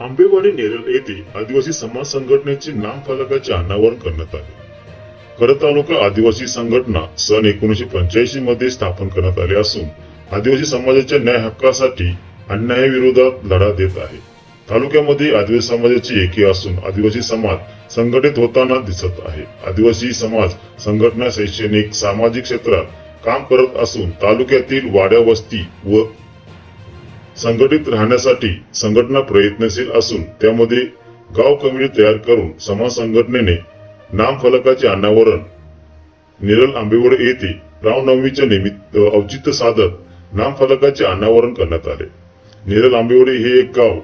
आंबेवाडी नेरळ येथे आदिवासी समाज संघटनेचे नाम फलकाचे अनावरण करण्यात आले. खर तालुका आदिवासी संघटना सन एकोणीशे पंच्याऐंशी मध्ये स्थापन करण्यात आले असून आदिवासी समाजाच्या न्याय हक्कासाठी अन्यायाविरोधात लढा देत आहे. तालुक्यामध्ये आदिवासी समाजाची एकी असून आदिवासी समाज संघटित होताना दिसत आहे. आदिवासी समाज संघटना शैक्षणिक सामाजिक क्षेत्रात काम करत असून तालुक्यातील वाड्या वस्ती व संघटित राहण्यासाठी संघटना प्रयत्नशील असून त्यामध्ये गाव कमिटी तयार करून समाज संघटनेने नाम फलकाचे अनावरण. निरल आंबेवडे येथे रामनवमीच्या निमित्त औचित्य साधत नाम फलकाचे अनावरण करण्यात आले. निरल आंबेवडे हे एक गाव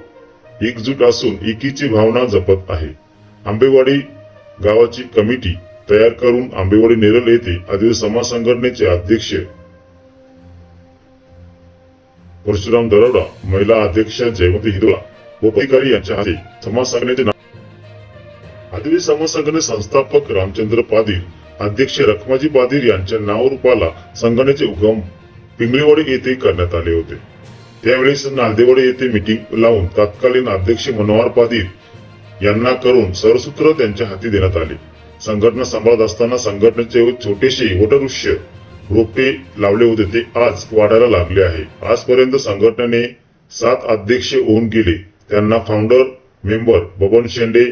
एकजूट असून एकीची भावना जपत आहे. आंबेवाडी गावाची कमिटी तयार करून आंबेवाडी नेरल येथे आदिवासी समाज संघटनेचे अध्यक्ष परशुराम दरोडा महिला अध्यक्ष जयवंती हिरोळा व अधिकारी यांच्या हाती समाज संघटनेचे नाव आदिवासी समाज संघटने संस्थापक रामचंद्र पादील अध्यक्ष रखमाजी पादील यांच्या नावरूपाला संघटनेचे उगम पिंगळीवाडी येथे करण्यात आले होते. त्यावेळेस नांदेवाडी येथे मिटिंग लावून तत्कालीन अध्यक्ष मनोहर पादील यांना करून सरसूत्र त्यांच्या हाती देण्यात आले. संघटना सांभाळत असताना संघटनेचे छोटेसे वटवृक्ष रोपटे लावले होते ते आज वाढायला लागले आहे. आजपर्यंत संघटनेने सात अध्यक्ष होऊन गेले. त्यांना फाउंडर मेंबर बबन शेंडे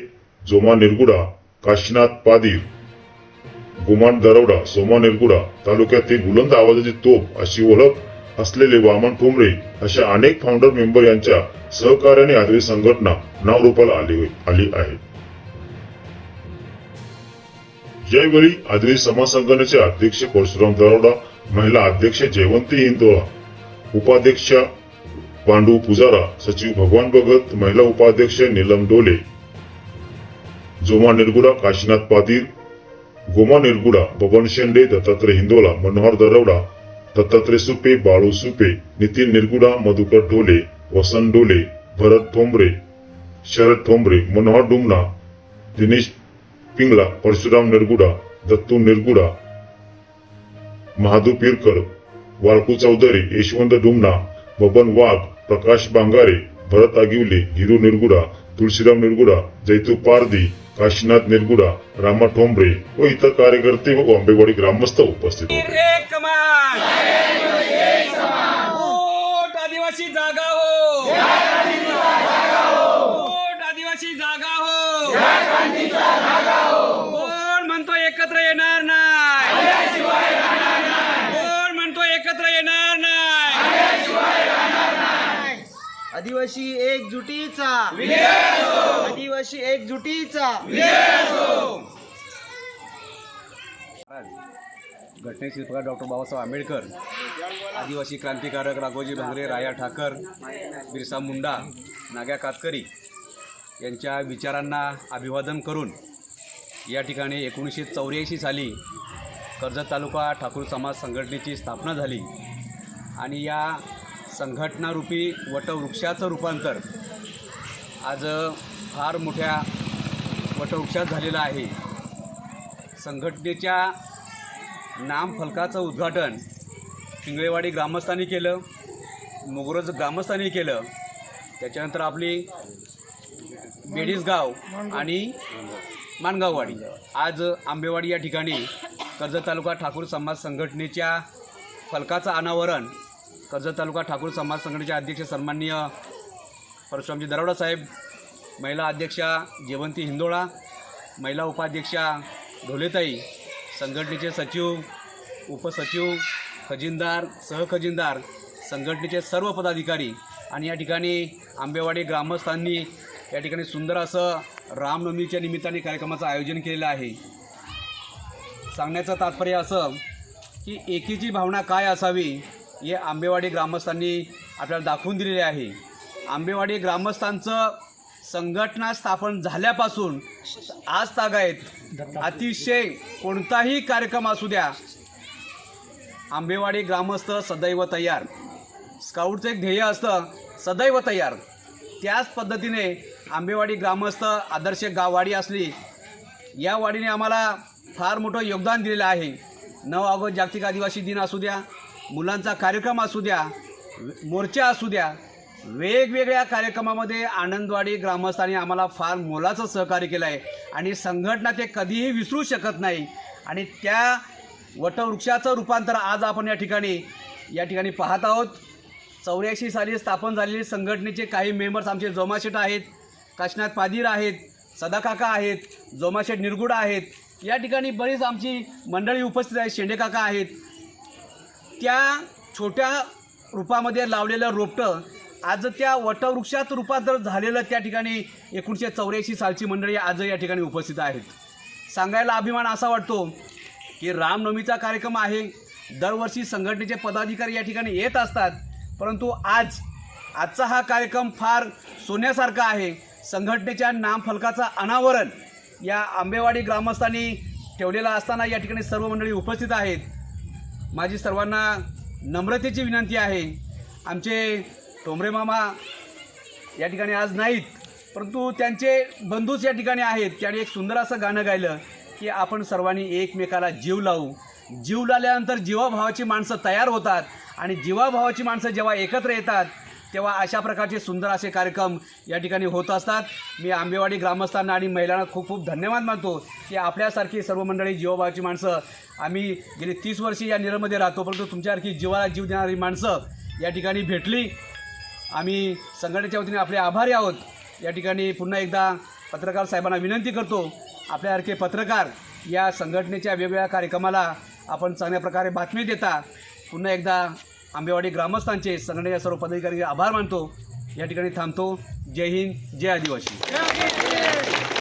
जोमा निरगुडा काशीनाथ पादीर गुमान दरवडा सोमा निरगुडा तालुक्यातील बुलंद आवाजाची तोप अशी ओळख असलेले वामन ठोंबरे अशा अनेक फाउंडर मेंबर यांच्या सहकार्याने आदिवासी संघटना नावरूपाला आली आली आहे. यावेळी आदिवासी समाज संघटनेचे अध्यक्ष परशुराम दरोडा महिला अध्यक्ष जयवंती हिंदोळा उपाध्यक्ष पांडू पुजारा सचिव भगवान भगत महिला उपाध्यक्ष नीलम डोले जोमा निरगुडा काशीनाथ पाटील गोमा निरगुडा बबन शेंडे दत्तात्रय हिंदोला मनोहर दरवडा दत्तात्रय सुपे बाळू सुपे नितीन निरगुडा मधुकर ढोले वसंत डोले भरत ठोंबरे शरद ठोंबरे मनोहर डुमना दिनेश पिंगला परशुराम निरगुडा दत्तू निरगुडा महादू पिरकर वाळकू चौधरी यशवंत डुमना बबन वाघ प्रकाश बांगारे भरत आगिवले हिरू निरगुडा तुळशीराम निरगुडा जैतू पारदी काशीनाथ निरगुडा रामा ठोंबरे व इतर कार्यकर्ते व बॉम्बेवाडी ग्रामस्थ उपस्थित होते एक कमान वोट आदिवासी जागा हो वोट आदिवासी जागा हो कोण म्हणतो एकत्र येणार नाही कोण म्हणतो एकत्र येणार नाही आदिवासी एकजुटीचा. आदिवासी एकजुटीचा. घटनेचे शिल्पकार डॉक्टर बाबासाहेब आंबेडकर आदिवासी क्रांतिकारक राघोजी भांगरे राया ठाकर बिरसा मुंडा नाग्या कातकरी यांच्या विचारांना अभिवादन करून या ठिकाणी एकोणीसशे चौऱ्याऐंशी साली कर्जत तालुका ठाकूर समाज संघटनेची स्थापना झाली. आणि या संघटनारूपी वटवृक्षाचं रूपांतर आज फार मोठ्या वटवृक्षात झालेलं आहे. संघटनेच्या नामफलकाचं उद्घाटन पिंगळेवाडी ग्रामस्थांनी केलं मुगरज ग्रामस्थांनी केलं. त्याच्यानंतर आपली बेडीसगाव आणि माणगाववाडी. आज आंबेवाडी या ठिकाणी कर्जत तालुका ठाकूर समाज संघटनेच्या फलकाचं अनावरण कर्जत तालुका ठाकूर समाज संघटनेचे अध्यक्ष सन्माननीय परशुरामजी दरोडा साहेब महिला अध्यक्षा जेवंती हिंदोळा महिला उपाध्यक्षा ढोलेताई संघटनेचे सचिव उपसचिव खजिनदार सहखजिनदार संघटनेचे सर्व पदाधिकारी आणि या ठिकाणी आंबेवाडी ग्रामस्थांनी या ठिकाणी सुंदर असं रामनवमीच्या निमित्ताने कार्यक्रमाचं आयोजन केलेलं आहे. सांगण्याचं तात्पर्य असं की एकीची भावना काय असावी हे आंबेवाडी ग्रामस्थांनी आपल्याला दाखवून दिलेले आहे. आंबेवाडी ग्रामस्थांचं संघटना स्थापन झाल्यापासून आज तागायत अतिशय कोणताही कार्यक्रम असू द्या. आंबेवाडी ग्रामस्थ सदैव तयार. स्काउटचं एक ध्येय असतं सदैव तयार. त्याच पद्धतीने आंबेवाडी ग्रामस्थ आदर्श गाववाडी असली या वाडीने आम्हाला फार मोठं योगदान दिलेलं आहे. नऊ ऑगस्ट जागतिक आदिवासी दिन असू द्या मुलांचा कार्यक्रम असू द्या मोर्चा असू द्या वेगवेगळ्या कार्यक्रमामध्ये आनंदवाडी ग्रामस्थांनी आम्हाला फार मोलाचं सहकार्य केलं आहे. आणि संघटना ते कधीही विसरू शकत नाही. आणि त्या वटवृक्षाचं रूपांतर आज आपण या ठिकाणी या ठिकाणी पाहत आहोत. चौऱ्याऐंशी साली स्थापन झालेली संघटनेचे काही मेंबर्स आमचे जोमाशेट आहेत काशनाथ पादीर आहेत सदाकाका आहेत जोमाशेट निरगुडा आहेत. या ठिकाणी बरीच आमची मंडळी उपस्थित आहेत शेंडेकाका आहेत. त्या छोट्या रूपामध्ये लावलेलं रोपटं आज त्या वटवृक्षात रूपांतर झालेलं त्या ठिकाणी एकोणीसशे चौऱ्याऐंशी सालची मंडळी आज या ठिकाणी उपस्थित आहेत. सांगायला अभिमान असा वाटतो की रामनवमीचा कार्यक्रम आहे. दरवर्षी संघटनेचे पदाधिकारी या ठिकाणी येत असतात. परंतु आज आजचा हा कार्यक्रम फार सोन्यासारखा आहे. संघटनेच्या नामफलकाचं अनावरण या आंबेवाडी ग्रामस्थांनी ठेवलेला असताना या ठिकाणी सर्व मंडळी उपस्थित आहेत. माझी सर्वांना नम्रतेची विनंती आहे. आमचे टोमरे मामा या ठिकाणी आज नाहीत परंतु त्यांचे बंधूच या ठिकाणी आहेत. त्याने एक सुंदर असं गाणं गायलं की आपण सर्वांनी एकमेकाला जीव लावू. जीव लावल्यानंतर जीवाभावाची माणसं तयार होतात आणि जीवाभावाची माणसं जेव्हा एकत्र येतात तेव्हा अशा प्रकारचे सुंदर असे कार्यक्रम या ठिकाणी होत असतात. मी आंबेवाडी ग्रामस्थांना आणि महिलांना खूप खूप धन्यवाद मानतो की आपल्यासारखी सर्व मंडळी जीवभावाची माणसं आम्ही गेली तीस वर्षी या निरमध्ये राहतो परंतु तुमच्यासारखी जीवाला जीव देणारी माणसं या ठिकाणी भेटली. आम्ही संघटनेच्या वतीने आपले आभारी आहोत. या ठिकाणी पुन्हा एकदा पत्रकार साहेबांना विनंती करतो आपल्यासारखे पत्रकार या संघटनेच्या वेगवेगळ्या कार्यक्रमाला आपण चांगल्या प्रकारे बातमी देता. पुन्हा एकदा आंबेवाडी ग्रामस्थांचे संघटनेच्या सर्व पदाधिकारी आभार मानतो. या ठिकाणी थांबतो. जय हिंद जय आदिवासी.